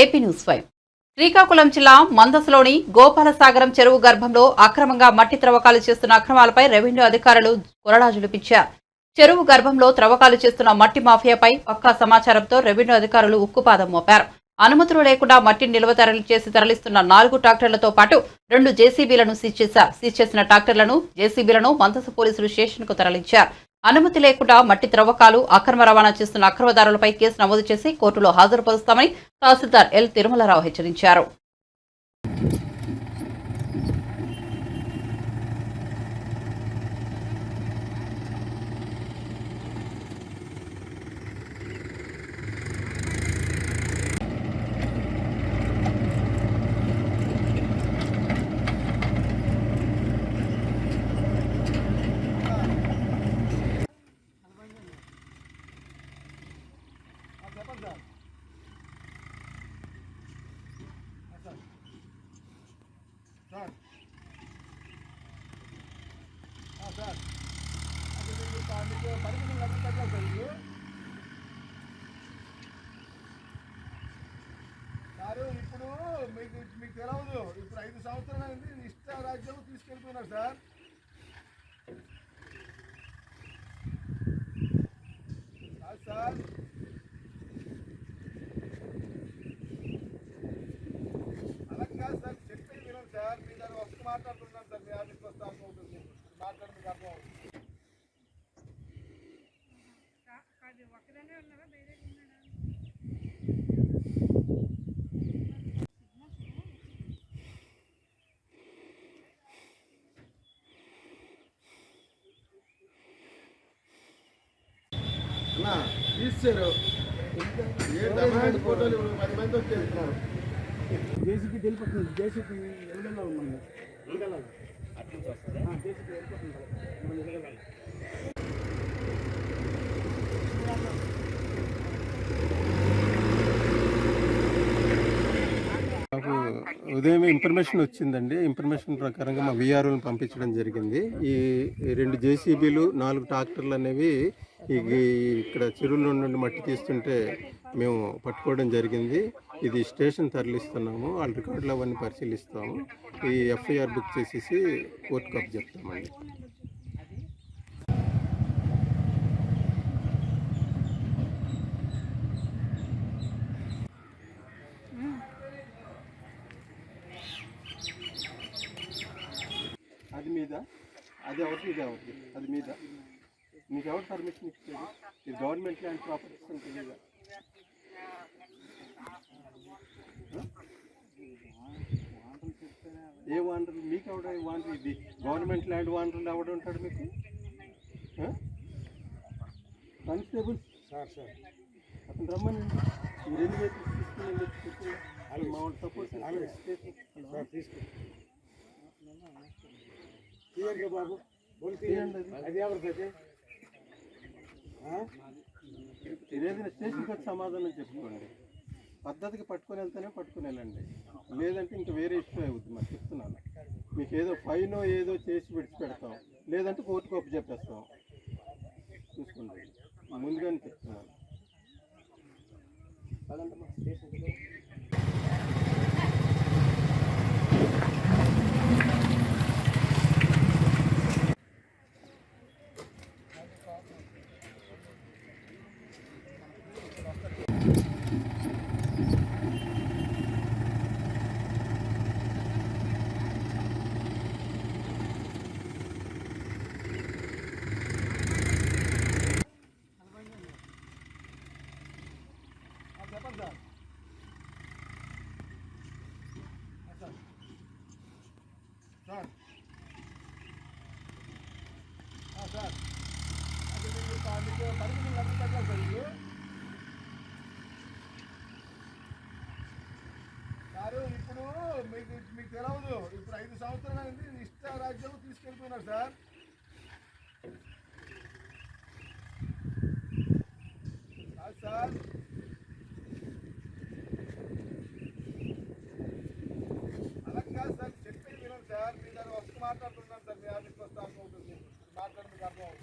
AP news five. Srikakulam జిల్లా మందసలోని గోపాలసాగరం చెరువు గర్భంలో అక్రమంగా మట్టి త్రవ్వకాలు చేస్తున్న అక్రమాలపై రెవెన్యూ అధికారులు కొరడా పిచ్చారు చెరువు గర్భంలో త్రవ్వకాలు చేస్తున్న మట్టి మాఫియాపై పక్కా సమాచారంతో రెవెన్యూ అధికారులు ఉక్కుపాదం మోపారు. అనుమతులు లేకుండా మట్టిని నిల్వ తరలి చేసి తరలిస్తున్న నాలుగు ట్రాక్టర్లతో పాటు రెండు జేసీబీలను సీజ్ చేశారు. సీజ్ చేసిన ట్రాక్టర్లను జేసీబీలను మందస పోలీసులు స్టేషన్కు తరలించారు. అనుమతి లేకుండా మట్టి త్రవ్వకాలు అక్రమ రవాణా చేస్తున్న అక్రమదారులపై కేసు నమోదు చేసి కోర్టులో హాజరుపరుస్తామని తహసీల్దార్ ఎల్ తిరుమలరావు హెచ్చరించారు సార్ సార్ అది మీకు మీకు పరిమితి లక్ష సార్ ఇది సారు ఇప్పుడు మీకు మీకు తెలవదు. ఇప్పుడు ఐదు సంవత్సరాలు అయింది ఇష్ట రాజ్యం తీసుకెళ్తున్నారు సార్. సార్. అలా కాదు సార్ చెప్పేది వినండి సార్. మీ దాన్ని వస్తు మాట్లాడుతున్నాను సార్ మీ అన్నా తీసారు. ఏ డిమాండ్ ఫోటోలు ఇప్పుడు పది మంది వచ్చేస్తున్నారు. జేసీపీ తెలిపోతుంది జేసీపీ ఎల్లలో మాకు ఉదయం ఇన్ఫర్మేషన్ వచ్చిందండి. ఇన్ఫర్మేషన్ ప్రకారంగా మా విఆర్ఓని పంపించడం జరిగింది. ఈ రెండు జేసీబీలు నాలుగు ట్రాక్టర్లు అనేవి ఇక్కడ చెరువులో నుండి మట్టి తీస్తుంటే మేము పట్టుకోవడం జరిగింది. ఇది స్టేషన్ తరలిస్తున్నాము వాళ్ళ రికార్డులు అవన్నీ పరిశీలిస్తాము. ఈ ఎఫ్ఐఆర్ బుక్ చేసేసి కోర్టుకు కప్ చెప్తామండి. అది మీద? అది ఎవరికి ఇది ఎవరికి అది మీద? మీకు ఎవరు పర్మిషన్ ఇచ్చారు? ఇది గవర్నమెంట్ ల్యాండ్ ప్రాపర్టీస్ అంటే ఏ వాండర్? మీకు ఎవడ వాండర్? ఇది గవర్నమెంట్ ల్యాండ్ వాండర్ ఎవడు ఉంటాడు మీకు? కానిస్టేబుల్? Sir sir. అతను రమ్మని. మీరు ఎన్ని తీసుకుని మా వాళ్ళు సపోజ్ తీయండి బాబు. అది. ఎవరికైతే ఏదైనా స్టేషన్కి వచ్చి సమాధానం చెప్పుకోండి. పద్ధతికి పట్టుకొని వెళ్తేనే పట్టుకొని వెళ్ళండి. లేదంటే ఇంకా వేరే ఇష్యూ అవుతుంది మరి చెప్తున్నాను. మీకు ఏదో ఫైన్ ఏదో చేసి విడిచిపెడతాం లేదంటే కోర్టుకు ఒప్పు చెప్పేస్తాం. చూసుకోండి. ముందుగానే చెప్తున్నాను. Sir sir. సార్ సార్ అది మీకు మీకు పరిమితి లక్ష కట్టాలి సార్ ఇది సారు ఇప్పుడు మీకు మీకు తెలవదు ఇప్పుడు ఐదు సంవత్సరాలు ఇష్ట రాజ్యం తీసుకెళ్తున్నారు సార్ సార్ అలా కాదు సార్ చెప్పేది వినండి సార్ మీ దాన్ని వస్తు మాట్లాడుతున్నాను సార్ మీ ఆఫీస్కి వస్తాను అర్థమవుతుంది మాట్లాడి అర్థం అవుతుంది.